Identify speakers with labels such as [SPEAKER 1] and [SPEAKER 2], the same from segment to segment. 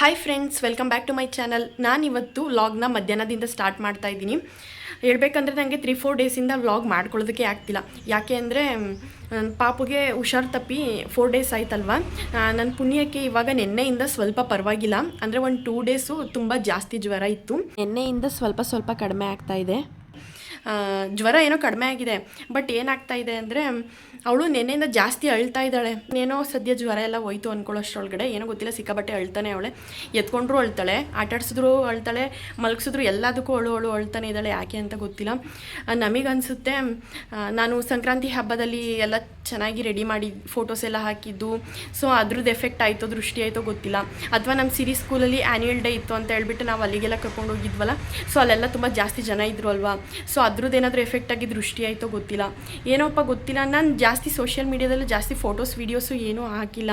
[SPEAKER 1] Hi friends welcome back to my channel ನಾನಿವತ್ತು ವ್ಲಾಗ್ನ ಮಧ್ಯಾಹ್ನದಿಂದ ಸ್ಟಾರ್ಟ್ ಮಾಡ್ತಾ ಇದ್ದೀನಿ. ಹೇಳಬೇಕಂದ್ರೆ ನನಗೆ ತ್ರೀ ಫೋರ್ ಡೇಸಿಂದ ವ್ಲಾಗ್ ಮಾಡ್ಕೊಳ್ಳೋದಕ್ಕೆ ಆಗ್ತಿಲ್ಲ. ಯಾಕೆ ಅಂದರೆ ನನ್ನ ಪಾಪುಗೆ ಹುಷಾರು ತಪ್ಪಿ ಫೋರ್ ಡೇಸ್ ಆಯ್ತಲ್ವ? ನನ್ನ ಪುಣ್ಯಕ್ಕೆ ಇವಾಗ ನಿನ್ನೆಯಿಂದ ಸ್ವಲ್ಪ ಪರವಾಗಿಲ್ಲ. ಅಂದರೆ ಒಂದು ಟೂ ಡೇಸು ತುಂಬ ಜಾಸ್ತಿ ಜ್ವರ ಇತ್ತು. ನಿನ್ನೆಯಿಂದ ಸ್ವಲ್ಪ ಸ್ವಲ್ಪ ಕಡಿಮೆ ಆಗ್ತಾ ಇದೆ. ಜ್ವರ ಏನೋ ಕಡಿಮೆ ಆಗಿದೆ. ಬಟ್ ಏನಾಗ್ತಾ ಇದೆ ಅಂದರೆ ಅವಳು ನೆನೆಯಿಂದ ಜಾಸ್ತಿ ಅಳ್ತಾ ಇದ್ದಾಳೆ. ಏನೋ ಸದ್ಯ ಜ್ವರ ಎಲ್ಲ ಹೋಯ್ತು ಅಂದ್ಕೊಳ್ಳೋಷ್ಟ್ರೊಳಗಡೆ ಏನೋ ಗೊತ್ತಿಲ್ಲ ಸಿಕ್ಕಾಬಟ್ಟೆ ಅಳ್ತಾನೆ ಅವಳೆ. ಎತ್ಕೊಂಡ್ರು ಅಳ್ತಾಳೆ, ಆಟಾಡ್ಸಿದ್ರು ಅಳ್ತಾಳೆ, ಮಲಗಿಸಿದ್ರು ಎಲ್ಲದಕ್ಕೂ ಅಳು ಅಳು ಅಳ್ತಾನೆ ಇದ್ದಾಳೆ. ಯಾಕೆ ಅಂತ ಗೊತ್ತಿಲ್ಲ. ನಮಗನ್ಸುತ್ತೆ ನಾನು ಸಂಕ್ರಾಂತಿ ಹಬ್ಬದಲ್ಲಿ ಎಲ್ಲ ಚೆನ್ನಾಗಿ ರೆಡಿ ಮಾಡಿ ಫೋಟೋಸ್ ಎಲ್ಲ ಹಾಕಿದ್ದು. ಸೊ ಅದ್ರದ್ದು ಎಫೆಕ್ಟ್ ಆಯಿತೋ, ದೃಷ್ಟಿ ಆಯಿತೋ ಗೊತ್ತಿಲ್ಲ. ಅಥವಾ ನಮ್ಮ ಸಿರಿ ಸ್ಕೂಲಲ್ಲಿ ಆ್ಯನ್ಯುವಲ್ ಡೇ ಇತ್ತು ಅಂತ ಹೇಳ್ಬಿಟ್ಟು ನಾವು ಅಲ್ಲಿಗೆಲ್ಲ ಕರ್ಕೊಂಡು ಹೋಗಿದ್ವಲ್ಲ. ಸೊ ಅಲ್ಲೆಲ್ಲ ತುಂಬ ಜಾಸ್ತಿ ಜನ ಇದ್ರು ಅಲ್ವಾ. ಸೊ ಅದ್ರದ್ದು ಏನಾದರೂ ಎಫೆಕ್ಟ್ ಆಗಿ ದೃಷ್ಟಿ ಆಯಿತೋ ಗೊತ್ತಿಲ್ಲ. ಏನೋಪ್ಪ ಗೊತ್ತಿಲ್ಲ. ನಾನು ಜಾಸ್ತಿ ಸೋಷಿಯಲ್ ಮೀಡ್ಯಾದಲ್ಲಿ ಜಾಸ್ತಿ ಫೋಟೋಸ್ ವೀಡಿಯೋಸು ಏನೂ ಹಾಕಿಲ್ಲ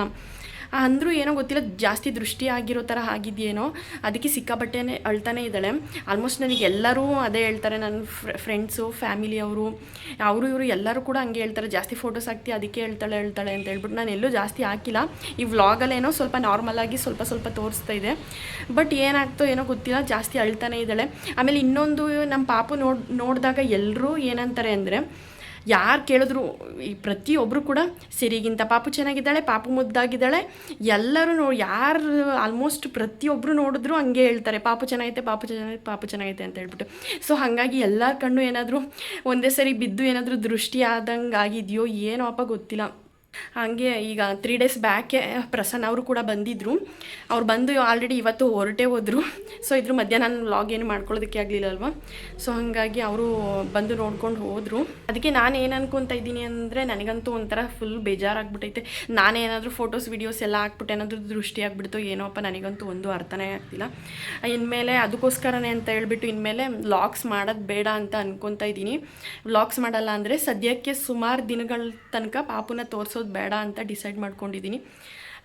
[SPEAKER 1] ಅಂದರೂ ಏನೋ ಗೊತ್ತಿಲ್ಲ, ಜಾಸ್ತಿ ದೃಷ್ಟಿ ಆಗಿರೋ ಥರ ಆಗಿದೆಯೇನೋ, ಅದಕ್ಕೆ ಸಿಕ್ಕಾಬಟ್ಟೆನೇ ಅಳ್ತಾನೆ ಇದ್ದಾಳೆ. ಆಲ್ಮೋಸ್ಟ್ ನನಗೆ ಎಲ್ಲರೂ ಅದೇ ಹೇಳ್ತಾರೆ, ನನ್ನ ಫ್ರೆಂಡ್ಸು ಫ್ಯಾಮಿಲಿಯವರು ಅವರು ಇವರು ಎಲ್ಲರೂ ಕೂಡ ಹಂಗೆ ಹೇಳ್ತಾರೆ, ಜಾಸ್ತಿ ಫೋಟೋಸ್ ಹಾಕ್ತಿ, ಅದಕ್ಕೆ ಹೇಳ್ತಾಳೆ ಹೇಳ್ತಾಳೆ ಅಂತ ಹೇಳ್ಬಿಟ್ಟು ನಾನು ಎಲ್ಲೂ ಜಾಸ್ತಿ ಹಾಕಿಲ್ಲ. ಈ ವ್ಲಾಗಲ್ಲೇನೋ ಸ್ವಲ್ಪ ನಾರ್ಮಲ್ ಆಗಿ ಸ್ವಲ್ಪ ಸ್ವಲ್ಪ ತೋರಿಸ್ತಾ ಇದೆ. ಬಟ್ ಏನಾಗ್ತೋ ಏನೋ ಗೊತ್ತಿಲ್ಲ, ಜಾಸ್ತಿ ಅಳ್ತಾನೆ ಇದ್ದಾಳೆ. ಆಮೇಲೆ ಇನ್ನೊಂದು ನಮ್ಮ ಪಾಪು ನೋಡ್, ನೋಡಿದಾಗ ಎಲ್ಲರೂ ಏನಂತಾರೆ ಅಂದರೆ ಯಾರು ಕೇಳಿದ್ರು ಈ ಪ್ರತಿಯೊಬ್ಬರು ಕೂಡ ಸಿರಿಗಿಂತ ಪಾಪು ಚೆನ್ನಾಗಿದ್ದಾಳೆ, ಪಾಪು ಮುದ್ದಾಗಿದ್ದಾಳೆ. ಎಲ್ಲರೂ ನೋ, ಯಾರು ಆಲ್ಮೋಸ್ಟ್ ಪ್ರತಿಯೊಬ್ಬರು ನೋಡಿದ್ರು ಹಂಗೆ ಹೇಳ್ತಾರೆ, ಪಾಪು ಚೆನ್ನಾಗೈತೆ ಪಾಪು ಚೆನ್ನಾಗೈತೆ ಪಾಪು ಚೆನ್ನಾಗೈತೆ ಅಂತ ಹೇಳ್ಬಿಟ್ಟು. ಸೊ ಹಾಗಾಗಿ ಎಲ್ಲರ ಕಣ್ಣು ಏನಾದರೂ ಒಂದೇ ಸರಿ ಬಿದ್ದು ಏನಾದರೂ ದೃಷ್ಟಿ ಆದಂಗೆ ಆಗಿದೆಯೋ ಏನೋ ಅಪ್ಪ ಗೊತ್ತಿಲ್ಲ. ಹಾಗೆ ಈಗ ತ್ರೀ ಡೇಸ್ ಬ್ಯಾಕೆ ಪ್ರಸನ್ನ ಅವರು ಕೂಡ ಬಂದಿದ್ದರು ಅವ್ರು ಬಂದು ಆಲ್ರೆಡಿ ಇವತ್ತು ಹೊರಟೇ ಹೋದರು. ಸೊ ಇದ್ರ ಮಧ್ಯಾಹ್ನ ನಾನು ವ್ಲಾಗ್ ಏನು ಮಾಡ್ಕೊಳ್ಳೋದಕ್ಕೆ ಆಗಲಿಲ್ಲ ಅಲ್ವಾ? ಸೊ ಹಾಗಾಗಿ ಅವರು ಬಂದು ನೋಡ್ಕೊಂಡು ಹೋದರು. ಅದಕ್ಕೆ ನಾನು ಏನು ಅನ್ಕೊತಾ ಇದ್ದೀನಿ ಅಂದರೆ ನನಗಂತೂ ಒಂಥರ ಫುಲ್ ಬೇಜಾರಾಗ್ಬಿಟ್ಟೈತೆ ನಾನೇನಾದರೂ ಫೋಟೋಸ್ ವೀಡಿಯೋಸ್ ಎಲ್ಲ ಹಾಕ್ಬಿಟ್ಟು ಏನಾದರೂ ದೃಷ್ಟಿ ಆಗ್ಬಿಡ್ತು ಏನೋಪ್ಪ ನನಗಂತೂ ಒಂದು ಅರ್ಥನೇ ಆಗ್ತಿಲ್ಲ. ಇನ್ಮೇಲೆ ಅದಕ್ಕೋಸ್ಕರನೇ ಅಂತ ಹೇಳ್ಬಿಟ್ಟು ಇನ್ಮೇಲೆ ವ್ಲಾಗ್ಸ್ ಮಾಡೋದು ಬೇಡ ಅಂತ ಅನ್ಕೊತಾ ಇದ್ದೀನಿ. ವ್ಲಾಗ್ಸ್ ಮಾಡಲ್ಲ ಅಂದರೆ ಸದ್ಯಕ್ಕೆ ಸುಮಾರು ದಿನಗಳ ತನಕ ಪಾಪುನ ತೋರಿಸೋದು ಬೇಡ ಅಂತ ಡಿಸೈಡ್ ಮಾಡ್ಕೊಂಡಿದ್ದೀನಿ.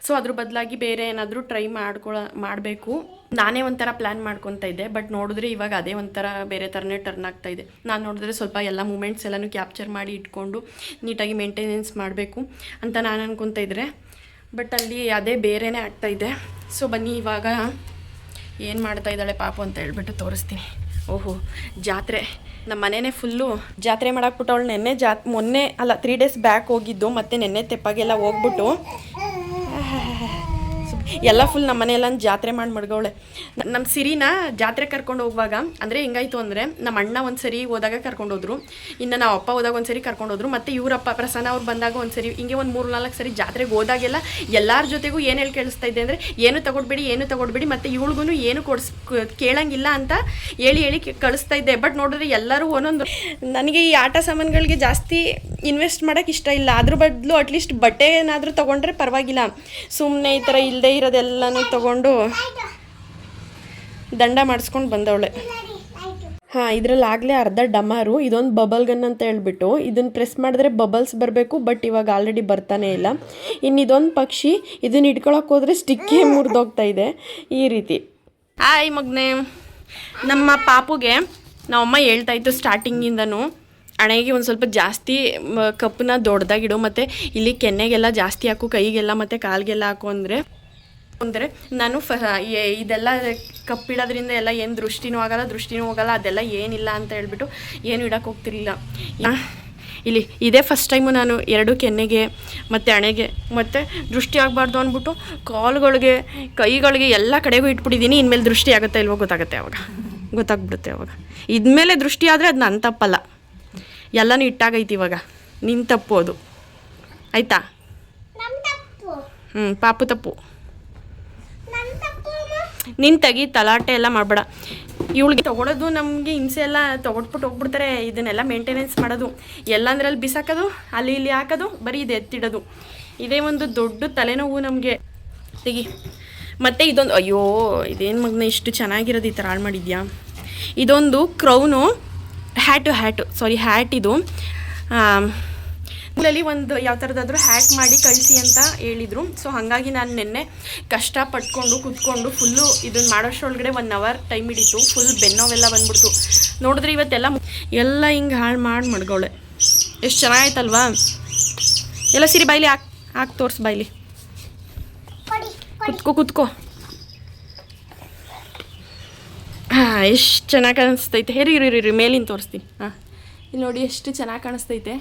[SPEAKER 1] ಸೊ ಅದ್ರ ಬದಲಾಗಿ ಬೇರೆ ಏನಾದರೂ ಟ್ರೈ ಮಾಡ್ಕೊಳ, ಮಾಡಬೇಕು. ನಾನೇ ಒಂಥರ ಪ್ಲ್ಯಾನ್ ಮಾಡ್ಕೊತಾ ಇದ್ದೆ, ಬಟ್ ನೋಡಿದ್ರೆ ಇವಾಗ ಅದೇ ಒಂಥರ ಬೇರೆ ಥರನೇ ಟರ್ನ್ ಆಗ್ತಾ ಇದೆ. ನಾನು ನೋಡಿದ್ರೆ ಸ್ವಲ್ಪ ಎಲ್ಲ ಮೂಮೆಂಟ್ಸ್ ಎಲ್ಲನೂ ಕ್ಯಾಪ್ಚರ್ ಮಾಡಿ ಇಟ್ಕೊಂಡು ನೀಟಾಗಿ ಮೇಂಟೆನೆನ್ಸ್ ಮಾಡಬೇಕು ಅಂತ ನಾನು ಅನ್ಕೊತಾ ಇದ್ದರೆ ಬಟ್ ಅಲ್ಲಿ ಅದೇ ಬೇರೆನೇ ಆಗ್ತಾ ಇದೆ. ಸೊ ಬನ್ನಿ ಇವಾಗ ಏನು ಮಾಡ್ತಾ ಇದ್ದಾಳೆ ಪಾಪು ಅಂತ ಹೇಳ್ಬಿಟ್ಟು ತೋರಿಸ್ತೀನಿ. ಓಹೋ, ಜಾತ್ರೆ. ನಮ್ಮ ಮನೆನೇ ಫುಲ್ಲು ಜಾತ್ರೆ ಮಾಡಾಕ್ಬಿಟ್ಟು ಅವಳು ನೆನ್ನೆ ಜಾ ಮೊನ್ನೆ ಅಲ್ಲ ತ್ರೀ ಡೇಸ್ ಬ್ಯಾಕ್ ಹೋಗಿದ್ದು, ಮತ್ತೆ ನೆನ್ನೆ ತೆಪ್ಪಾಗೆಲ್ಲ ಹೋಗ್ಬಿಟ್ಟು ಎಲ್ಲ ಫುಲ್ ನಮ್ಮ ಮನೆಯೆಲ್ಲ ಜಾತ್ರೆ ಮಾಡಿ ಮಡ್ಗವಳೆ. ನಮ್ಮ ಸಿರಿನ ಜಾತ್ರೆ ಕರ್ಕೊಂಡು ಹೋಗುವಾಗ, ಅಂದರೆ ಹೆಂಗಾಯ್ತು ಅಂದರೆ ನಮ್ಮ ಅಣ್ಣ ಒಂದು ಸರಿ ಹೋದಾಗ ಕರ್ಕೊಂಡು ಹೋದ್ರು, ಇನ್ನು ನಾವು ಅಪ್ಪ ಹೋದಾಗ ಒಂದು ಸರಿ ಕರ್ಕೊಂಡು ಹೋದ್ರು, ಮತ್ತು ಇವರಪ್ಪ ಪ್ರಸನ್ನ ಅವ್ರು ಬಂದಾಗ ಒಂದು ಸರಿ ಹಿಂಗೆ ಒಂದು ಮೂರು ನಾಲ್ಕು ಸರಿ ಜಾತ್ರೆಗೆ ಹೋದಾಗೆಲ್ಲ ಎಲ್ಲರ ಜೊತೆಗೂ ಏನು ಹೇಳಿ ಕೇಳಿಸ್ತಾ ಇದ್ದೆ ಅಂದರೆ, ಏನು ತಗೊಡ್ಬೇಡಿ ಏನು ತಗೊಡ್ಬೇಡಿ, ಮತ್ತು ಇವಳಿಗೂ ಏನು ಕೊಡ್ಸ್ ಕೇಳಂಗಿಲ್ಲ ಅಂತ ಹೇಳಿ ಹೇಳಿ ಕಳಿಸ್ತಾ ಇದ್ದೆ. ಬಟ್ ನೋಡಿದ್ರೆ ಎಲ್ಲರೂ ಒಂದೊಂದು ನನಗೆ ಈ ಆಟ ಸಾಮಾನುಗಳಿಗೆ ಜಾಸ್ತಿ ಇನ್ವೆಸ್ಟ್ ಮಾಡೋಕ್ಕೆ ಇಷ್ಟ ಇಲ್ಲ. ಅದ್ರ ಬದಲು ಅಟ್ಲೀಸ್ಟ್ ಬಟ್ಟೆ ಏನಾದರೂ ತೊಗೊಂಡ್ರೆ ಪರವಾಗಿಲ್ಲ. ಸುಮ್ಮನೆ ಈ ಥರ ಇಲ್ಲದೆ ಇರೋದೆಲ್ಲನೂ ತೊಗೊಂಡು ದಂಡ ಮಾಡಿಸ್ಕೊಂಡು ಬಂದವಳೆ. ಹಾಂ, ಇದರಲ್ಲಿ ಆಗಲೇ ಅರ್ಧ ಡಮಾರು. ಇದೊಂದು ಬಬಲ್ ಗನ್ ಅಂತ ಹೇಳ್ಬಿಟ್ಟು ಇದನ್ನು ಪ್ರೆಸ್ ಮಾಡಿದ್ರೆ ಬಬಲ್ಸ್ ಬರಬೇಕು, ಬಟ್ ಇವಾಗ ಆಲ್ರೆಡಿ ಬರ್ತಾನೆ ಇಲ್ಲ. ಇನ್ನು ಇದೊಂದು ಪಕ್ಷಿ, ಇದನ್ನ ಇಟ್ಕೊಳಕ್ಕೆ ಹೋದರೆ ಸ್ಟಿಕ್ಕೇ ಮುರಿದೋಗ್ತಾ ಇದೆ. ಈ ರೀತಿ. ಹಾಯ್ ಮಗ್ನೆ. ನಮ್ಮ ಪಾಪುಗೆ ನಮ್ಮಮ್ಮ ಹೇಳ್ತಾ ಇತ್ತು ಸ್ಟಾರ್ಟಿಂಗಿಂದನೂ, ಹಣೆಗೆ ಒಂದು ಸ್ವಲ್ಪ ಜಾಸ್ತಿ ಕಪ್ಪನ್ನ ದೊಡ್ಡದಾಗಿಡು ಮತ್ತು ಇಲ್ಲಿ ಕೆನ್ನೆಗೆಲ್ಲ ಜಾಸ್ತಿ ಹಾಕು, ಕೈಗೆಲ್ಲ, ಮತ್ತು ಕಾಲಿಗೆಲ್ಲ ಹಾಕು ಅಂದರೆ ಅಂದರೆ ನಾನು ಫ ಇದೆಲ್ಲ ಕಪ್ಪಿಡೋದ್ರಿಂದ ಎಲ್ಲ ಏನು ದೃಷ್ಟಿನೂ ಆಗಲ್ಲ ದೃಷ್ಟಿನೂ ಹೋಗಲ್ಲ ಅದೆಲ್ಲ ಏನಿಲ್ಲ ಅಂತ ಹೇಳ್ಬಿಟ್ಟು ಏನು ಇಡಕ್ಕೆ ಹೋಗ್ತಿರ್ಲಿಲ್ಲ. ಇಲ್ಲಿ ಇದೇ ಫಸ್ಟ್ ಟೈಮು ನಾನು ಎರಡು ಕೆನ್ನೆಗೆ ಮತ್ತು ಹಣೆಗೆ ಮತ್ತು ದೃಷ್ಟಿ ಆಗಬಾರ್ದು ಅಂದ್ಬಿಟ್ಟು ಕಾಲುಗಳಿಗೆ ಕೈಗಳಿಗೆ ಎಲ್ಲ ಕಡೆಗೂ ಇಟ್ಬಿಟ್ಟಿದ್ದೀನಿ ಇನ್ಮೇಲೆ ದೃಷ್ಟಿ ಆಗುತ್ತೆ ಇಲ್ವೋ ಗೊತ್ತಾಗುತ್ತೆ ಅವಾಗ. ಗೊತ್ತಾಗ್ಬಿಡುತ್ತೆ ಅವಾಗ. ಇದ್ಮೇಲೆ ದೃಷ್ಟಿ ಆದರೆ ಅದು ನನ್ನ ತಪ್ಪಲ್ಲ. ಎಲ್ಲನೂ ಇಟ್ಟಾಗೈತಿ ಇವಾಗ. ನಿನ್ನ ತಪ್ಪು ಅದು. ಆಯಿತಾ? ಹ್ಞೂ ಪಾಪು ತಪ್ಪು. ನಿನ್ ತೆಗಿ ತಲಾಟೆ ಎಲ್ಲ ಮಾಡಬೇಡ. ಇವಳಿಗೆ ತಗೊಳೋದು ನಮಗೆ ಹಿಂಸೆ ಎಲ್ಲ ತೊಗೊಟ್ಬಿಟ್ಟು ಹೋಗ್ಬಿಡ್ತಾರೆ, ಇದನ್ನೆಲ್ಲ ಮೇಂಟೆನೆನ್ಸ್ ಮಾಡೋದು. ಎಲ್ಲಂದ್ರಲ್ಲಿ ಬಿಸಾಕೋದು, ಅಲ್ಲಿ ಇಲ್ಲಿ ಹಾಕೋದು, ಬರೀ ಇದು ಎತ್ತಿಡೋದು. ಇದೇ ಒಂದು ದೊಡ್ಡ ತಲೆನೋವು ನಮಗೆ. ತೆಗಿ. ಮತ್ತು ಇದೊಂದು, ಅಯ್ಯೋ, ಇದೇನು ಮಗ್ನ ಇಷ್ಟು ಚೆನ್ನಾಗಿರೋದು ಈ ಥರ ಹಾಳು ಮಾಡಿದ್ಯಾ? ಇದೊಂದು crown hat hat sorry hat ಇದು ಸ್ಕೂಲಲ್ಲಿ ಒಂದು ಯಾವ ಥರದಾದ್ರೂ ಹ್ಯಾಕ್ ಮಾಡಿ ಕಳಿಸಿ ಅಂತ ಹೇಳಿದರು. ಸೊ ಹಾಗಾಗಿ ನಾನು ನಿನ್ನೆ ಕಷ್ಟ ಪಟ್ಕೊಂಡು ಕುತ್ಕೊಂಡು ಫುಲ್ಲು ಇದನ್ನು ಮಾಡೋಷ್ಟರೊಳಗಡೆ ಒನ್ ಅವರ್ ಟೈಮ್ ಹಿಡಿತು. ಫುಲ್ ಬೆನ್ನೋವೆಲ್ಲ ಬಂದ್ಬಿಡ್ತು. ನೋಡಿದ್ರೆ ಇವತ್ತೆಲ್ಲ ಎಲ್ಲ ಹಿಂಗೆ ಹಾಳು ಮಾಡಿ ಮಡ್ಗವಳೆ. ಎಷ್ಟು ಚೆನ್ನಾಗಾಯ್ತಲ್ವಾ? ಎಲ್ಲ ಸಿರಿ ಬಾಯ್ಲಿ ಹಾಕ್ ಹಾಕಿ ತೋರಿಸ್ ಬಾಯ್ಲಿ. ಕುತ್ಕೋ ಕುತ್ಕೋ. ಹಾಂ ಎಷ್ಟು ಚೆನ್ನಾಗಿ ಕಾಣಿಸ್ತೈತೆ. ಹೇರಿ ಇರಿ ಇರಿ ಮೇಲಿಂದ ತೋರಿಸ್ತೀನಿ. ಹಾಂ ಇಲ್ಲಿ ನೋಡಿ ಎಷ್ಟು ಚೆನ್ನಾಗಿ ಕಾಣಿಸ್ತೈತೆ.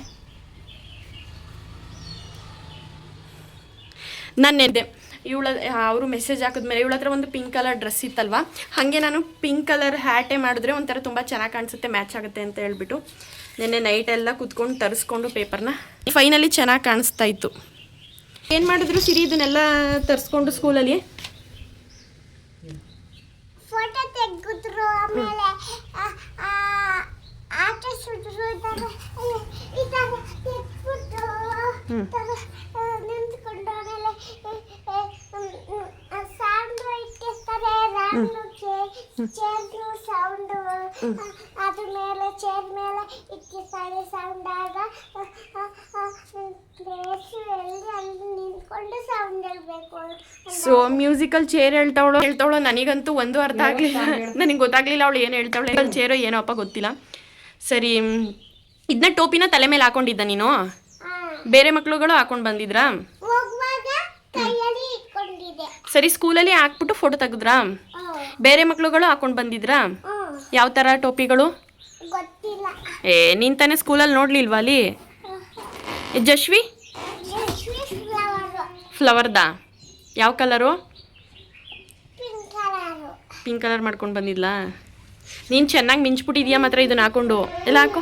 [SPEAKER 1] ನಾನು ನೆನ್ದೆ ಇವಳ ಅವರು ಮೆಸೇಜ್ ಹಾಕಿದ್ಮೇಲೆ ಇವಳ ಹತ್ರ ಒಂದು ಪಿಂಕ್ ಕಲರ್ ಡ್ರೆಸ್ ಇತ್ತಲ್ವಾ? ಹಾಗೆ ನಾನು ಪಿಂಕ್ ಕಲರ್ ಹ್ಯಾಟೇ ಮಾಡಿದ್ರೆ ಒಂಥರ ತುಂಬ ಚೆನ್ನಾಗಿ ಕಾಣಿಸುತ್ತೆ ಮ್ಯಾಚ್ ಆಗುತ್ತೆ ಅಂತ ಹೇಳ್ಬಿಟ್ಟು ನಿನ್ನೆ ನೈಟ್ ಎಲ್ಲ ಕುತ್ಕೊಂಡು ತರಿಸ್ಕೊಂಡು ಪೇಪರ್ನ ಫೈನಲಿ ಚೆನ್ನಾಗಿ ಕಾಣಿಸ್ತಾ ಇತ್ತು. ಏನು ಮಾಡಿದ್ರು ಸಿರಿ ಇದನ್ನೆಲ್ಲ ತರಿಸ್ಕೊಂಡು ಸ್ಕೂಲಲ್ಲಿ
[SPEAKER 2] ಫೋಟೋ ತೆಗೆದ್ರು ಆಮೇಲೆ ಆ, ಆ, ಆಟ ಸುದ್ರು ಈ ಥರ ಈ ಥರ ತೆಗ್ದ್ಬಿಟ್ಟು
[SPEAKER 1] ಹ್ಮ್.
[SPEAKER 2] ಈ ಥರ, ಆ, ನಿಂತ್ಕೊಂಡು ಆಮೇಲೆ ಸೌಂಡ್ ಇಟ್ಟಿರ್ತಾರೆ ರಾಂಡು ಚೇರ್ನು ಸೌಂಡು ಅದ್ರ ಮೇಲೆ ಚೇರ್ ಮೇಲೆ ಇಟ್ಟಿರ್ತಾರೆ ಸೌಂಡ್ ಆಗ ಅಲ್ಲಿ ನಿಂತ್ಕೊಂಡು ಸೌಂಡ್ ಹೇಳ್ಬೇಕು.
[SPEAKER 1] ಸೊ ಮ್ಯೂಸಿಕಲ್ ಚೇರ್ ಹೇಳ್ತಾವಳು ಹೇಳ್ತಾವಳು ನನಗಂತೂ ಒಂದು ಅರ್ಥ ಆಗಲಿಲ್ಲ. ನನಗೆ ಗೊತ್ತಾಗ್ಲಿಲ್ಲ ಅವಳು ಏನು ಹೇಳ್ತಾವಳೆ. ಚೇರು ಏನೋಪ್ಪ ಗೊತ್ತಿಲ್ಲ. ಸರಿ ಇದನ್ನ ಟೋಪಿನ ತಲೆ ಮೇಲೆ ಹಾಕೊಂಡಿದ್ದ ನೀನು? ಬೇರೆ ಮಕ್ಳುಗಳು ಹಾಕೊಂಡು ಬಂದಿದ್ರಾ?
[SPEAKER 2] ಹೋಗುವಾಗ ಕೈಯಲ್ಲಿ ಇಟ್ಕೊಂಡಿದ್ದೆ.
[SPEAKER 1] ಸರಿ ಸ್ಕೂಲಲ್ಲಿ ಹಾಕ್ಬಿಟ್ಟು ಫೋಟೋ ತೆಗೆದ್ರಾ? ಬೇರೆ ಮಕ್ಳುಗಳು ಹಾಕೊಂಡು ಬಂದಿದ್ರಾ. ಯಾವ ಥರ ಟೋಪಿಗಳು? ಏ ನೀನು ತಾನೇ ಸ್ಕೂಲಲ್ಲಿ ನೋಡ್ಲಿಲ್ವಾ ಅಲ್ಲಿ? ಜಶ್ವಿ? ಫ್ಲವರ್ದಾ ಯಾವ colour
[SPEAKER 2] pink colour
[SPEAKER 1] pink colour ಮಾಡ್ಕೊಂಡು ಬಂದಿಲ್ಲ ನೀನು ಚೆನ್ನಾಗಿ ಮಿಂಚ್ಬಿಟ್ಟಿದ್ಯಾ ಮಾತ್ರ ಇದನ್ನ ಹಾಕೊಂಡು? ಎಲ್ಲ ಹಾಕು.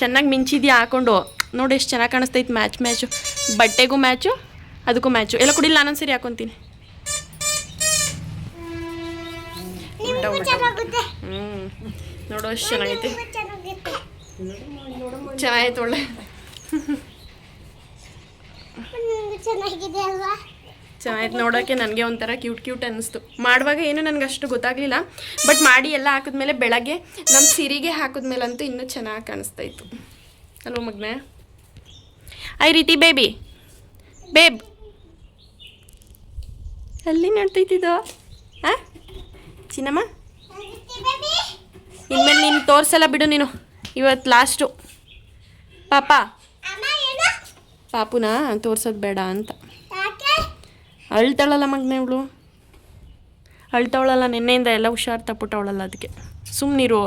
[SPEAKER 1] ಚೆನ್ನಾಗಿ ಮಿಂಚಿದ್ಯಾ ಹಾಕೊಂಡು? ನೋಡಿ ಎಷ್ಟು ಚೆನ್ನಾಗಿ ಕಾಣಿಸ್ತೈತೆ ಮ್ಯಾಚ್ ಮ್ಯಾಚು. ಬಟ್ಟೆಗೂ ಮ್ಯಾಚು ಅದಕ್ಕೂ ಮ್ಯಾಚು. ಎಲ್ಲ ಕುಡಿಲ್ಲ ನಾನೊಂದು ಸರಿ ಹಾಕೊತೀನಿ.
[SPEAKER 2] ನಿಮಗೂ ಚೆನ್ನಾಗುತ್ತೆ.
[SPEAKER 1] ಹ್ಞೂ ನೋಡು ಅಷ್ಟು ಚೆನ್ನಾಗೈತೆ. ಚೆನ್ನಾಗೈತೆ. ಒಳ್ಳೆ. ಚೆನ್ನಾಗಿತ್ತು ನೋಡೋಕ್ಕೆ ನನಗೆ ಒಂಥರ ಕ್ಯೂಟ್ ಕ್ಯೂಟ್ ಅನ್ನಿಸ್ತು. ಮಾಡುವಾಗ ಏನು ನನಗೆ ಅಷ್ಟು ಗೊತ್ತಾಗಲಿಲ್ಲ. ಬಟ್ ಮಾಡಿ ಎಲ್ಲ ಹಾಕಿದ್ಮೇಲೆ ಬೆಳಗ್ಗೆ ನಮ್ಮ ಸಿರಿಗೆ ಹಾಕಿದ್ಮೇಲಂತೂ ಇನ್ನೂ ಚೆನ್ನಾಗಿ ಕಾಣಿಸ್ತಾ ಇತ್ತು ಅಲ್ವ ಮಗ್ನೆ? ಐ ರೀತಿ ಬೇಬಿ. ಬೇಬ್. ಅಲ್ಲಿ ನಡ್ತೈತಿದ್ದು ಹಾಂ ಚಿನ್ನಮ್ಮ? ಇನ್ಮೇಲೆ ನೀನು ತೋರಿಸಲ್ಲ ಬಿಡು ನೀನು. ಇವತ್ತು ಲಾಸ್ಟು ಪಾಪ?
[SPEAKER 2] ಅಮ್ಮ ಏನು?
[SPEAKER 1] ಪಾಪುನ ತೋರ್ಸೋದು ಬೇಡ ಅಂತ.
[SPEAKER 2] ಯಾಕೆ?
[SPEAKER 1] ಅಳ್ತಾಳಲ್ಲ ಮಗನೇ ಇವಳು. ಅಳ್ತಾವಳಲ್ಲ ನಿನ್ನೆಯಿಂದ ಎಲ್ಲ ಹುಷಾರು ತಪ್ಪುಟ್ಟವಳಲ್ಲ ಅದಕ್ಕೆ. ಸುಮ್ಮನಿರು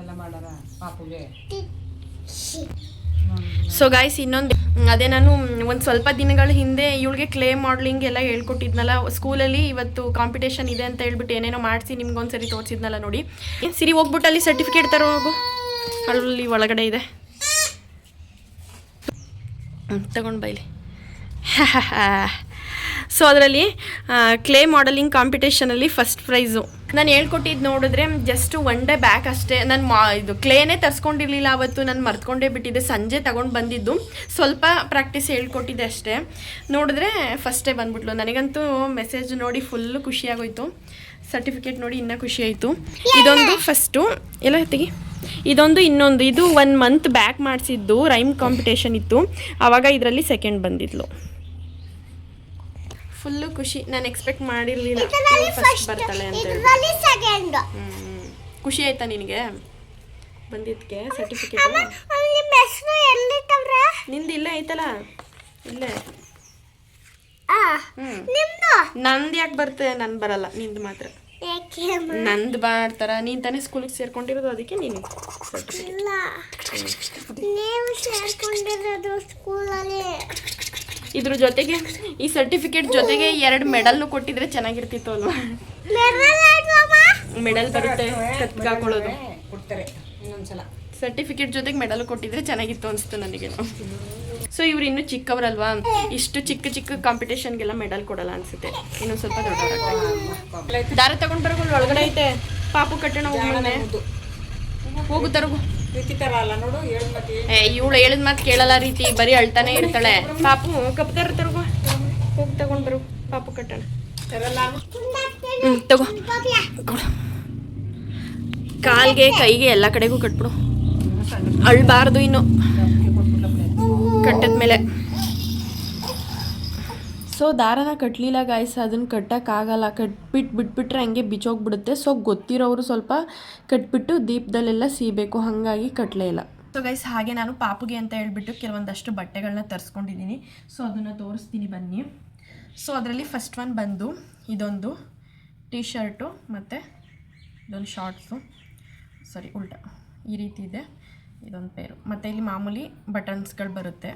[SPEAKER 3] ಎಲ್ಲ ಮಾಡಾರ ಪಾಪುಗೆ.
[SPEAKER 1] ಸೊ ಗಾಯ್ಸ್ ಇನ್ನೊಂದು ಅದೇ ನಾನು ಒಂದು ಸ್ವಲ್ಪ ದಿನಗಳ ಹಿಂದೆ ಇವಳಿಗೆ ಕ್ಲೇ ಮಾಡ್ಲಿಂಗ್ ಎಲ್ಲ ಹೇಳ್ಕೊಟ್ಟಿದ್ನಲ್ಲ. ಸ್ಕೂಲಲ್ಲಿ ಇವತ್ತು ಕಾಂಪಿಟೇಷನ್ ಇದೆ ಅಂತ ಹೇಳ್ಬಿಟ್ಟು ಏನೇನೋ ಮಾಡಿಸಿ ನಿಮ್ಗೊಂದ್ಸರಿ ತೋರಿಸಿದ್ನಲ್ಲ ನೋಡಿ. ಸಿರಿ, ಹೋಗ್ಬಿಟ್ಟು ಅಲ್ಲಿ ಸರ್ಟಿಫಿಕೇಟ್ ತರೋ ಹೋಗು. ಅಲ್ಲಿ ಒಳಗಡೆ ಇದೆ. ತಗೊಂಡು ಬೈಲಿ ಸೊ ಅದರಲ್ಲಿ ಕ್ಲೇ ಮಾಡೆಲಿಂಗ್ ಕಾಂಪಿಟೇಷನಲ್ಲಿ ಫಸ್ಟ್ ಪ್ರೈಸು ನಾನು ಹೇಳ್ಕೊಟ್ಟಿದ್ದು ನೋಡಿದ್ರೆ ಜಸ್ಟ್ ಒನ್ ಡೇ ಬ್ಯಾಕ್ ಅಷ್ಟೇ. ನಾನು ಮಾ ಇದು ಕ್ಲೇನೇ ತರಿಸ್ಕೊಂಡಿರಲಿಲ್ಲ ಅವತ್ತು. ನಾನು ಮರ್ತ್ಕೊಂಡೇ ಬಿಟ್ಟಿದ್ದೆ. ಸಂಜೆ ತಗೊಂಡು ಬಂದಿದ್ದು. ಸ್ವಲ್ಪ ಪ್ರಾಕ್ಟೀಸ್ ಹೇಳ್ಕೊಟ್ಟಿದ್ದೆ ಅಷ್ಟೇ. ನೋಡಿದ್ರೆ ಫಸ್ಟೇ ಬಂದ್ಬಿಟ್ಲು. ನನಗಂತೂ ಮೆಸೇಜ್ ನೋಡಿ ಫುಲ್ಲು ಖುಷಿಯಾಗೋಯ್ತು. ಸರ್ಟಿಫಿಕೇಟ್ ನೋಡಿ ಇನ್ನೂ ಖುಷಿ ಆಯಿತು ಇದೊಂದು ಫಸ್ಟು ಎಲ್ಲ ತೆಗಿ ಇದೊಂದು ಇನ್ನೊಂದು. ಇದು ಒನ್ ಮಂತ್ ಬ್ಯಾಕ್ ಮಾಡಿಸಿದ್ದು. ರೈಮ್ ಕಾಂಪಿಟೇಷನ್ ಇತ್ತು. ಆವಾಗ ಇದರಲ್ಲಿ ಸೆಕೆಂಡ್ ಬಂದಿದ್ಲು. ಫುಲ್ಲು ಖುಷಿ ನಾನು ಎಕ್ಸ್ಪೆಕ್ಟ್ ಮಾಡಿರಲಿಲ್ಲ ಫಸ್ಟ್ ಬರ್ತಾಳೆ ಅಂತ ಖುಷಿ ಆಯ್ತಾ ನಿನಗೆ ಬಂದಿದ್ದಕ್ಕೆ ಸರ್ಟಿಫಿಕೇಟ್ ನಿಂದು ಇಲ್ಲೇ ಐತಲ್ಲ ಇಲ್ಲೇ ನಂದು ಯಾಕೆ ಬರ್ತದೆ ನಾನು ಬರಲ್ಲ ನಿಂದು ಮಾತ್ರ? ನಂದು ಮಾಡ್ತಾರ ನೀನ್ ತಾನೇ ಸ್ಕೂಲಿಗೆ ಸೇರ್ಕೊಂಡಿರೋದು ಅದಕ್ಕೆ ನೀನು ಸರ್ಟಿಫಿಕೇಟ್ ಇದ್ರ ಜೊತೆಗೆ ಈ ಸರ್ಟಿಫಿಕೇಟ್ ಜೊತೆಗೆ ಎರಡು ಮೆಡಲ್ನು ಕೊಟ್ಟಿದ್ರೆ ಚೆನ್ನಾಗಿರ್ತಿತ್ತು ಅಲ್ವಾ? ಮೆಡಲ್ ಬರುತ್ತೆ
[SPEAKER 3] ಕತ್ಕಾಕೊಳ್ಳೋದು
[SPEAKER 1] ಸರ್ಟಿಫಿಕೇಟ್ ಜೊತೆಗೆ ಮೆಡಲ್ ಕೊಟ್ಟಿದ್ರೆ ಚೆನ್ನಾಗಿತ್ತು ಅನಿಸ್ತು ನನಗೆ. ಸೊ ಇವ್ರು ಇನ್ನು ಚಿಕ್ಕವರಲ್ವಾ? ಇಷ್ಟು ಚಿಕ್ಕ ಚಿಕ್ಕ ಕಾಂಪಿಟೇಷನ್ಗೆಲ್ಲ ಮೆಡಲ್ ಕೊಡಲ್ಲ ಅನ್ಸುತ್ತೆ. ಇನ್ನೊಂದು ಸ್ವಲ್ಪ ದೊಡ್ಡ ದಾರ ತಗೊಂಡ್ ಬರೋದು ಒಳಗಡೆ ಐತೆ. ಪಾಪು ಕಟ್ಟೋಣ ಹೋಗು ತರಗು. ಇವಳು ಹೇಳಿದ ಮಾತು ಕೇಳಲ್ಲ ರೀತಿ ಬರೀ ಅಳ್ತಾನೆ ಇರ್ತಾಳೆ. ಪಾಪು ಕಪ್ತಾರ ತರ ತರಗು ಹೋಗಿ ತಗೊಂಡ್ ಬರು ಪಾಪು ಕಟ್ಟಣ. ಹ್ಮ್ ತಗೋ. ಕಾಲ್ಗೆ ಕೈಗೆ ಎಲ್ಲ ಕಡೆಗೂ ಕಟ್ಬಿಡು. ಅಳ್ಬಾರ್ದು ಇನ್ನು. ಕಟ್ಟದ್ಮೇಲೆ. ಸೊ ದಾರನ ಕಟ್ಟಲಿಲ್ಲ ಗಾಯ್ಸ್ ಅದನ್ನು ಕಟ್ಟೋಕ್ಕಾಗಲ್ಲ ಕಟ್ಬಿಟ್ಟು ಬಿಟ್ಬಿಟ್ರೆ ಹಂಗೆ ಬಿಚ್ಚೋಗ್ಬಿಡುತ್ತೆ. ಸೊ ಗೊತ್ತಿರೋರು ಸ್ವಲ್ಪ ಕಟ್ಬಿಟ್ಟು ದೀಪದಲ್ಲೆಲ್ಲ ಸೀಬೇಕು. ಹಾಗಾಗಿ ಕಟ್ಟಲೇ ಇಲ್ಲ. ಸೊ ಗೈಸ್ ಹಾಗೆ ನಾನು ಪಾಪುಗೆ ಅಂತ ಹೇಳ್ಬಿಟ್ಟು ಕೆಲವೊಂದಷ್ಟು ಬಟ್ಟೆಗಳನ್ನ ತರಿಸ್ಕೊಂಡಿದ್ದೀನಿ. ಸೊ ಅದನ್ನು ತೋರಿಸ್ತೀನಿ ಬನ್ನಿ. ಸೊ ಅದರಲ್ಲಿ ಫಸ್ಟ್ ಒನ್ ಬಂದು ಇದೊಂದು ಟೀ ಶರ್ಟು ಮತ್ತು ಇದೊಂದು ಶಾರ್ಟ್ಸು ಸಾರಿ ಉಲ್ಟಾ. ಈ ರೀತಿ ಇದೆ. ಇದೊಂದು ಪೇರು ಮತ್ತು ಇಲ್ಲಿ ಮಾಮೂಲಿ ಬಟನ್ಸ್ಗಳು ಬರುತ್ತೆ.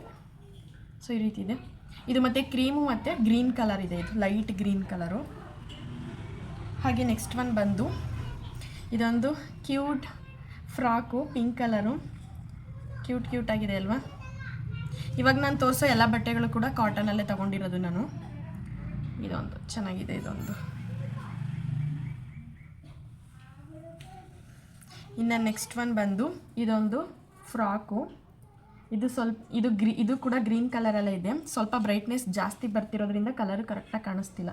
[SPEAKER 1] ಸೊ ಈ ರೀತಿ ಇದೆ. ಇದು ಮತ್ತು ಕ್ರೀಮು ಮತ್ತು ಗ್ರೀನ್ ಕಲರ್ ಇದೆ. ಇದು ಲೈಟ್ ಗ್ರೀನ್ ಕಲರು. ಹಾಗೆ ನೆಕ್ಸ್ಟ್ ಒನ್ ಬಂದು, ಇದೊಂದು cute frock, pink colour. Cute cute ಆಗಿದೆ ಅಲ್ವಾ? ಇವಾಗ ನಾನು ತೋರಿಸೋ ಎಲ್ಲ ಬಟ್ಟೆಗಳು ಕೂಡ ಕಾಟನಲ್ಲೇ ತೊಗೊಂಡಿರೋದು ನಾನು. ಇದೊಂದು ಚೆನ್ನಾಗಿದೆ, ಇದೊಂದು. ಇನ್ನು ನೆಕ್ಸ್ಟ್ ಒನ್ ಬಂದು, ಇದೊಂದು ಫ್ರಾಕು. ಇದು ಸ್ವಲ್ಪ, ಇದು ಗ್ರೀ, ಇದು ಕೂಡ ಗ್ರೀನ್ ಕಲರಲ್ಲೇ ಇದೆ. ಸ್ವಲ್ಪ ಬ್ರೈಟ್ನೆಸ್ ಜಾಸ್ತಿ ಬರ್ತಿರೋದ್ರಿಂದ ಕಲರ್ ಕರೆಕ್ಟಾಗಿ ಕಾಣಿಸ್ತಿಲ್ಲ.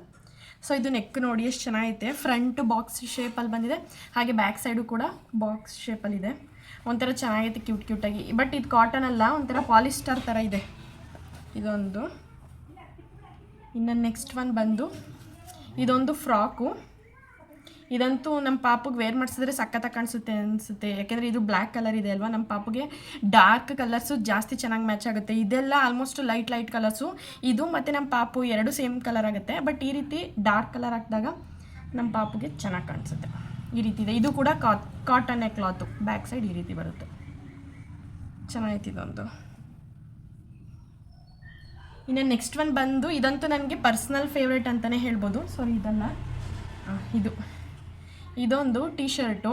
[SPEAKER 1] ಸೊ ಇದು ನೆಕ್ ನೋಡಿ ಎಷ್ಟು ಚೆನ್ನಾಗೈತೆ. ಫ್ರಂಟ್ ಬಾಕ್ಸ್ ಶೇಪಲ್ಲಿ ಬಂದಿದೆ. ಹಾಗೆ ಬ್ಯಾಕ್ ಸೈಡು ಕೂಡ ಬಾಕ್ಸ್ ಶೇಪಲ್ಲಿದೆ ಒಂಥರ ಚೆನ್ನಾಗೈತೆ ಕ್ಯೂಟ್ ಕ್ಯೂಟಾಗಿ ಬಟ್ ಇದು ಕಾಟನ್ ಅಲ್ಲ, ಒಂಥರ ಪಾಲಿಸ್ಟರ್ ಥರ ಇದೆ. ಇದೊಂದು. ಇನ್ನು ನೆಕ್ಸ್ಟ್ ಒನ್ ಬಂದು, ಇದೊಂದು ಫ್ರಾಕು ಇದಂತೂ ನಮ್ಮ ಪಾಪುಗೆ ವೇರ್ ಮಾಡಿಸಿದ್ರೆ ಸಖತ್ತಾಗಿ ಕಾಣಿಸುತ್ತೆ ಅನಿಸುತ್ತೆ. ಯಾಕೆಂದರೆ ಇದು ಬ್ಲ್ಯಾಕ್ ಕಲರ್ ಇದೆ ಅಲ್ವಾ? ನಮ್ಮ ಪಾಪುಗೆ ಡಾರ್ಕ್ ಕಲರ್ಸು ಜಾಸ್ತಿ ಚೆನ್ನಾಗಿ ಮ್ಯಾಚ್ ಆಗುತ್ತೆ. ಇದೆಲ್ಲ ಆಲ್ಮೋಸ್ಟ್ ಲೈಟ್ ಲೈಟ್ ಕಲರ್ಸು ಇದು ಮತ್ತು ನಮ್ಮ ಪಾಪು ಎರಡು ಸೇಮ್ ಕಲರ್ ಆಗುತ್ತೆ. ಬಟ್ ಈ ರೀತಿ ಡಾರ್ಕ್ ಕಲರ್ ಹಾಕಿದಾಗ ನಮ್ಮ ಪಾಪುಗೆ ಚೆನ್ನಾಗಿ ಕಾಣಿಸುತ್ತೆ. ಈ ರೀತಿ ಇದೆ. ಇದು ಕೂಡ ಕಾಟನ್ ಕಾಟನ್ನೇ ಕ್ಲಾತು ಬ್ಯಾಕ್ ಸೈಡ್ ಈ ರೀತಿ ಬರುತ್ತೆ. ಚೆನ್ನಾಗಿತ್ತು ಇದೊಂದು. ಇನ್ನು ನೆಕ್ಸ್ಟ್ ಒನ್ ಬಂದು ಇದಂತೂ ನನಗೆ ಪರ್ಸ್ನಲ್ ಫೇವ್ರೇಟ್ ಅಂತಲೇ ಹೇಳ್ಬೋದು. ಸಾರಿ ಇದಲ್ಲ ಇದು. ಇದೊಂದು ಟೀ ಶರ್ಟು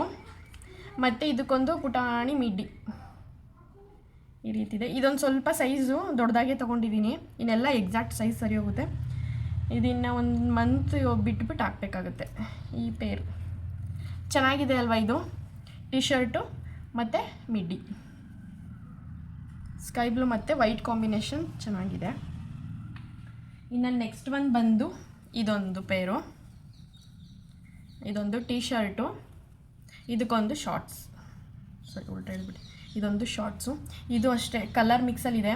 [SPEAKER 1] ಮತ್ತು ಇದಕ್ಕೊಂದು ಪುಟಾಣಿ ಮಿಡ್ಡಿ. ಈ ರೀತಿ ಇದೆ. ಇದೊಂದು ಸ್ವಲ್ಪ ಸೈಜು ದೊಡ್ಡದಾಗೆ ತೊಗೊಂಡಿದ್ದೀನಿ. ಇನ್ನೆಲ್ಲ ಎಕ್ಸಾಕ್ಟ್ ಸೈಜ್ ಸರಿ ಹೋಗುತ್ತೆ. ಇದನ್ನು ಒಂದು ಮಂತ್ ಬಿಟ್ಬಿಟ್ಟು ಹಾಕ್ಬೇಕಾಗುತ್ತೆ ಈ ಪೇರು ಚೆನ್ನಾಗಿದೆ ಅಲ್ವಾ ಇದು? ಟೀ ಶರ್ಟು ಮತ್ತು ಮಿಡ್ಡಿ. ಸ್ಕೈ ಬ್ಲೂ ಮತ್ತು ವೈಟ್ ಕಾಂಬಿನೇಷನ್ ಚೆನ್ನಾಗಿದೆ. ಇನ್ನು ನೆಕ್ಸ್ಟ್ ಒಂದು ಬಂದು ಇದೊಂದು ಪೇರು ಇದೊಂದು ಟೀ ಶರ್ಟು ಇದಕ್ಕೊಂದು ಶಾರ್ಟ್ಸ್ ಸರಿ ಉಲ್ಟ ಹೇಳ್ಬಿಟ್ಟು ಇದೊಂದು ಶಾರ್ಟ್ಸು ಇದು ಅಷ್ಟೇ ಕಲರ್ ಮಿಕ್ಸಲ್ಲಿದೆ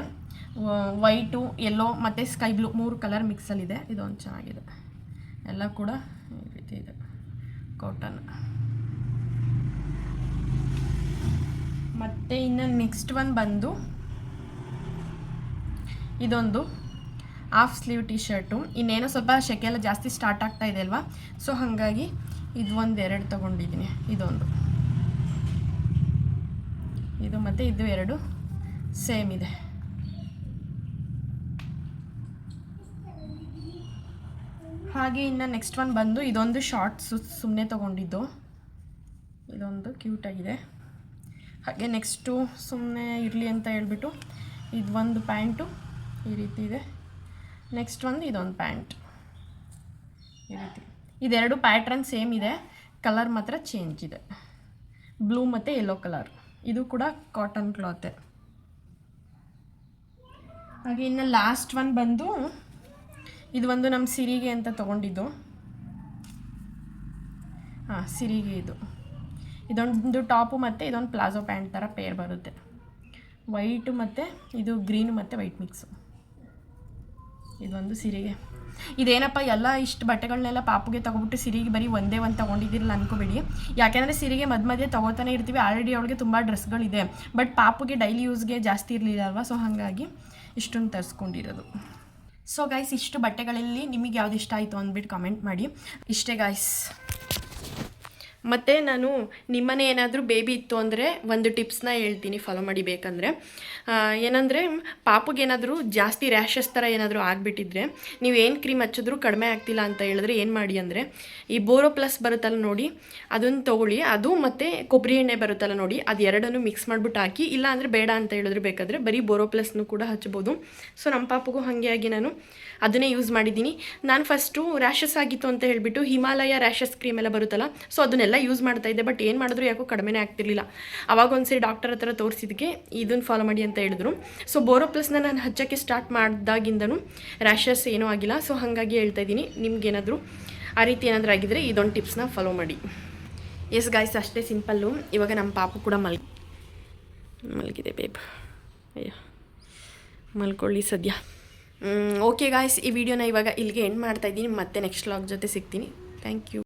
[SPEAKER 1] ವೈಟು ಯೆಲ್ಲೋ ಮತ್ತು ಸ್ಕೈ ಬ್ಲೂ ಮೂರು ಕಲರ್ ಮಿಕ್ಸಲ್ಲಿದೆ ಇದೊಂದು ಚೆನ್ನಾಗಿದೆ. ಎಲ್ಲ ಕೂಡ ಈ ರೀತಿ ಇದೆ. ಕಾಟನ್ ಮತ್ತು ಇನ್ನು ನೆಕ್ಸ್ಟ್ ಒಂದು ಬಂದು, ಇದೊಂದು ಹಾಫ್ ಸ್ಲೀವ್ ಟಿ ಶರ್ಟು ಇನ್ನೇನೋ ಸ್ವಲ್ಪ ಶೆಕೆ ಎಲ್ಲ ಜಾಸ್ತಿ ಸ್ಟಾರ್ಟ್ ಆಗ್ತಾ ಇದೆ ಅಲ್ವಾ? ಸೊ ಹಾಗಾಗಿ ಇದು ಒಂದು ಎರಡು ತೊಗೊಂಡಿದ್ದೀನಿ. ಇದೊಂದು. ಇದು ಮತ್ತು ಇದು ಎರಡು. ಸೇಮ್ ಇದೆ. ಹಾಗೆ ಇನ್ನು ನೆಕ್ಸ್ಟ್ ಒನ್ ಬಂದು ಇದೊಂದು ಶಾರ್ಟ್ಸು ಸುಮ್ಮನೆ ತೊಗೊಂಡಿದ್ದು. ಇದೊಂದು ಕ್ಯೂಟಾಗಿದೆ ಹಾಗೆ ನೆಕ್ಸ್ಟು ಸುಮ್ಮನೆ ಇರಲಿ ಅಂತ ಹೇಳ್ಬಿಟ್ಟು ಇದು ಒಂದು ಪ್ಯಾಂಟು ಈ ರೀತಿ ಇದೆ. ನೆಕ್ಸ್ಟ್ ಒಂದು ಇದೊಂದು ಪ್ಯಾಂಟ್. ಈ ರೀತಿ. ಇದೆರಡು ಪ್ಯಾಟ್ರನ್ ಸೇಮ್ ಇದೆ. ಕಲರ್ ಮಾತ್ರ ಚೇಂಜ್ ಇದೆ. ಬ್ಲೂ ಮತ್ತು ಯೆಲ್ಲೋ ಕಲರ್ ಇದು ಕೂಡ ಕಾಟನ್ ಕ್ಲಾತೆ ಹಾಗೆ ಇನ್ನು ಲಾಸ್ಟ್ ಒನ್ ಬಂದು, ಇದು ಒಂದು ನಮ್ಮ ಸಿರಿಗೆ ಅಂತ ತೊಗೊಂಡಿದ್ದು. ಹಾಂ, ಸಿರಿಗೆ ಇದು. ಇದೊಂದು ಟಾಪು ಮತ್ತು ಇದೊಂದು ಪ್ಲಾಜೋ ಪ್ಯಾಂಟ್ ಥರ ಪೇರ್ ಬರುತ್ತೆ. ವೈಟು ಮತ್ತು ಇದು ಗ್ರೀನು ಮತ್ತು ವೈಟ್ ಮಿಕ್ಸು ಇದೊಂದು ಸಿರಿಗೆ. ಇದೇನಪ್ಪ ಎಲ್ಲ ಇಷ್ಟು ಬಟ್ಟೆಗಳನ್ನೆಲ್ಲ ಪಾಪುಗೆ ತಗೊಬಿಟ್ಟು ಸಿರಿಗೆ ಬರೀ ಒಂದೇ ಒಂದು ತೊಗೊಂಡಿದ್ದಿರಲ್ಲ ಅನ್ಕೋಬೇಡಿ. ಯಾಕೆಂದರೆ ಸಿರಿಗೆ ಮಧ್ಯ ಮಧ್ಯೆ ತೊಗೋತಾನೆ ಇರ್ತೀವಿ. ಆಲ್ರೆಡಿ ಅವಳಿಗೆ ತುಂಬ ಡ್ರೆಸ್ಗಳಿದೆ. ಬಟ್ ಪಾಪುಗೆ ಡೈಲಿ ಯೂಸ್ಗೆ ಜಾಸ್ತಿ ಇರಲಿಲ್ಲ ಅಲ್ವಾ ಸೊ ಹಾಗಾಗಿ ಇಷ್ಟೊಂದು ತರಿಸ್ಕೊಂಡಿರೋದು. ಸೊ ಗೈಸ್ ಇಷ್ಟು ಬಟ್ಟೆಗಳಲ್ಲಿ ನಿಮಗೆ ಯಾವ್ದು ಇಷ್ಟ ಆಯಿತು ಅಂದ್ಬಿಟ್ಟು ಕಮೆಂಟ್ ಮಾಡಿ. ಇಷ್ಟೇ ಗಾಯ್ಸ್ ಮತ್ತು ನಾನು ನಿಮ್ಮನೆ ಏನಾದರೂ ಬೇಬಿ ಇತ್ತು ಅಂದರೆ ಒಂದು ಟಿಪ್ಸ್ನ ಹೇಳ್ತೀನಿ ಫಾಲೋ ಮಾಡಿ ಬೇಕಂದರೆ. ಏನಂದರೆ ಪಾಪಗೇನಾದರೂ ಜಾಸ್ತಿ ರ್ಯಾಷಸ್ ಥರ ಏನಾದರೂ ಆಗಿಬಿಟ್ಟಿದ್ರೆ, ನೀವು ಏನು ಕ್ರೀಮ್ ಹಚ್ಚಿದ್ರೂ ಕಡಿಮೆ ಆಗ್ತಿಲ್ಲ ಅಂತ ಹೇಳಿದ್ರೆ ಏನು ಮಾಡಿ ಅಂದರೆ, ಈ ಬೋರೋ ಪ್ಲಸ್ ಬರುತ್ತಲ್ಲ ನೋಡಿ ಅದನ್ನು ತೊಗೊಳ್ಳಿ. ಅದು ಮತ್ತು ಕೊಬ್ಬರಿ ಎಣ್ಣೆ ಬರುತ್ತಲ್ಲ ನೋಡಿ, ಅದು ಎರಡನ್ನು ಮಿಕ್ಸ್ ಮಾಡಿಬಿಟ್ಟು ಹಾಕಿ, ಇಲ್ಲ ಅಂದರೆ ಬೇಡ ಅಂತ ಹೇಳಿದ್ರೆ ಬೇಕಾದರೆ ಬರೀ ಬೋರೋ ಪ್ಲಸ್ನು ಕೂಡ ಹಚ್ಬೋದು. ಸೊ ನಮ್ಮ ಪಾಪಗೂ ಹಾಗೆ ಆಗಿ ನಾನು ಅದನ್ನೇ ಯೂಸ್ ಮಾಡಿದ್ದೀನಿ. ನಾನು ಫಸ್ಟು ರ್ಯಾಷಸ್ ಆಗಿತ್ತು ಅಂತ ಹೇಳಿಬಿಟ್ಟು ಹಿಮಾಲಯ ರ್ಯಾಷಸ್ ಕ್ರೀಮ್ ಎಲ್ಲ ಬರುತ್ತಲ್ಲ, ಸೊ ಅದನ್ನೆಲ್ಲ ಯೂಸ್ ಮಾಡ್ತಾ ಇದ್ದೆ ಬಟ್ ಏನು ಮಾಡಿದ್ರು ಯಾಕೋ ಕಡಿಮೆನೇ ಆಗ್ತಿರ್ಲಿಲ್ಲ. ಅವಾಗ ಒಂದ್ಸರಿ ಡಾಕ್ಟರ್ ಹತ್ರ ತೋರಿಸಿದ್ದಕ್ಕೆ ಇದನ್ನು ಫಾಲೋ ಮಾಡಿ ಅಂತ ಹೇಳಿದ್ರು. ಸೊ ಬೋರೋ ಪ್ಲಸ್ನ ನಾನು ಹಚ್ಚೋಕ್ಕೆ ಸ್ಟಾರ್ಟ್ ಮಾಡಿದಾಗಿಂದನೂ ರ್ಯಾಷಸ್ ಏನೂ ಆಗಿಲ್ಲ. ಸೊ ಹಾಗಾಗಿ ಹೇಳ್ತಾ ಇದ್ದೀನಿ ನಿಮ್ಗೇನಾದರೂ ಆ ರೀತಿ ಏನಾದರೂ ಆಗಿದ್ರೆ ಇದೊಂದು ಟಿಪ್ಸ್ನ ಫಾಲೋ ಮಾಡಿ. ಎಸ್ ಗಾಯ್ಸ್ ಅಷ್ಟೇ ಸಿಂಪಲ್ಲು ಇವಾಗ ನಮ್ಮ ಪಾಪು ಕೂಡ ಮಲ್, ಮಲಗಿದೆ ಬೇಬ್ ಅಯ್ಯೋ, ಮಲ್ಕೊಳ್ಳಿ ಸದ್ಯ. ಓಕೆ ಗಾಯ್ಸ್ ಈ ವಿಡಿಯೋನ ಇವಾಗ ಇಲ್ಲಿಗೆ ಎಂಡ್ ಮಾಡ್ತಾ ಇದ್ದೀನಿ. ಮತ್ತೆ ನೆಕ್ಸ್ಟ್ ಲಾಗ್ ಜೊತೆ ಸಿಗ್ತೀನಿ. Thank you